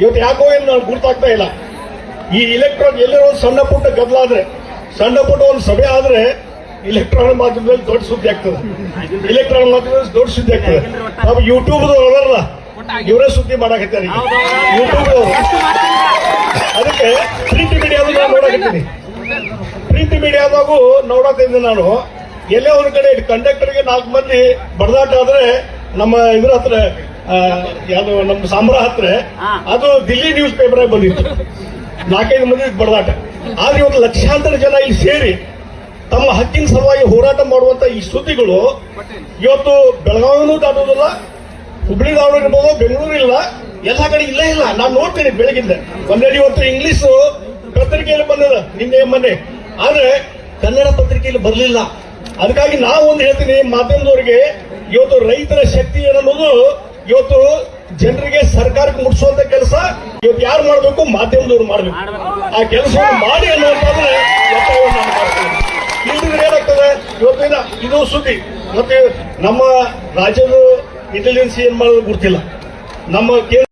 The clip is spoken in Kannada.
ಇವತ್ತು ಯಾಕೋ ಏನು ನಾನು ಗುರ್ತಾಗ್ತಾ ಇಲ್ಲ. ಈ ಇಲೆಕ್ಟ್ರಾನ್ ಎಲ್ಲರೂ ಒಂದು ಸಣ್ಣ ಪುಟ್ಟ ಗದ್ದಲ ಆದ್ರೆ ಸಣ್ಣ ಪುಟ್ಟ ಒಂದು ಸಭೆ ಆದ್ರೆ ಇಲೆಕ್ಟ್ರಾನಿಕ್ ಮಾಧ್ಯಮದಲ್ಲಿ ದೊಡ್ಡ ಸುದ್ದಿ ಆಗ್ತದೆ. ಇಲೆಕ್ಟ್ರಾನಿಕ್ ಮಾಧ್ಯಮದಲ್ಲಿ ದೊಡ್ಡ ಸುದ್ದಿ ಆಗ್ತದೆ. ನಾವು ಯೂಟ್ಯೂಬ್ ಅವರಲ್ಲ ಇವರೇ ಸುದ್ದಿ ಮಾಡಾಕತ್ತಾರೆ ಯೂಟ್ಯೂಬ್ ಅದಕ್ಕೆ ಪ್ರಿಂಟ್ ಮೀಡಿಯಾದ ನೋಡಕತ್ತೀನಿ. ಪ್ರಿಂಟ್ ಮೀಡಿಯಾದಾಗೂ ನೋಡತ್ತಿದ್ದೆ ನಾನು. ಎಲ್ಲೇ ಒಂದ್ ಕಡೆ ಕಂಡಕ್ಟರ್ಗೆ ನಾಲ್ಕು ಮಂದಿ ಬಡದಾಟ ಆದ್ರೆ ನಮ್ಮ ಇದ್ರ ಹತ್ರ ಯಾವ್ದು ನಮ್ಮ ಸಾಂಬ್ರ ಹತ್ರ ಅದು ದಿಲ್ಲಿ ನ್ಯೂಸ್ ಪೇಪರ್ ಬಂದಿತ್ತು. ನಾಲ್ಕೈದು ಮಂದಿ ಬಡದಾಟ. ಆದ್ರೆ ಇವತ್ತು ಲಕ್ಷಾಂತರ ಜನ ಇಲ್ಲಿ ಸೇರಿ ತಮ್ಮ ಹಕ್ಕಿನ ಸಲುವಾಗಿ ಹೋರಾಟ ಮಾಡುವಂತ ಈ ಸುದ್ದಿಗಳು ಇವತ್ತು ಬೆಳಗಾವಿನೂ ದಾಟೋದಿಲ್ಲ ಹುಬ್ಳಿ ದಾವಣಗೆರೆ ಇರ್ಬೋದು ಬೆಂಗಳೂರು ಇಲ್ಲ ಎಲ್ಲ ಕಡೆ ಇಲ್ಲೇ ಇಲ್ಲ. ನಾನು ನೋಡ್ತೀನಿ ಬೆಳಗಿಂದ. ಒಂದೆರಡು ಇವತ್ತು ಇಂಗ್ಲಿಷ್ ಪತ್ರಿಕೆಯಲ್ಲಿ ಬಂದದ ನಿನ್ನೆ ಮೊನ್ನೆ. ಆದ್ರೆ ಕನ್ನಡ ಪತ್ರಿಕೆಯಲ್ಲಿ ಬರಲಿಲ್ಲ. ಅದಕ್ಕಾಗಿ ನಾವು ಒಂದು ಹೇಳ್ತೀನಿ ಮಾಧ್ಯಮದವರಿಗೆ ಇವತ್ತು ರೈತರ ಶಕ್ತಿ ಏನನ್ನೋದು ಇವತ್ತು ಜನರಿಗೆ ಸರ್ಕಾರಕ್ಕೆ ಮುಟ್ಸುವಂತ ಕೆಲಸ, ಇವತ್ತು ಯಾರು ಮಾಡಬೇಕು? ಮಾಧ್ಯಮದವ್ರು ಮಾಡಬೇಕು. ಆ ಕೆಲಸ ಮಾಡಿ ಅನ್ನುವಂತಾದ್ರೆ ಇಲ್ದಿದ್ರೆ ಏನಾಗ್ತದೆ? ಇವತ್ತಿನ ಇದು ಸುದ್ದಿ. ಮತ್ತೆ ನಮ್ಮ ರಾಜ್ಯದ ಇಂಟೆಲಿಜೆನ್ಸ್ ಏನ್ ಮಾಡೋದು ಗೊತ್ತಿಲ್ಲ. ನಮ್ಮ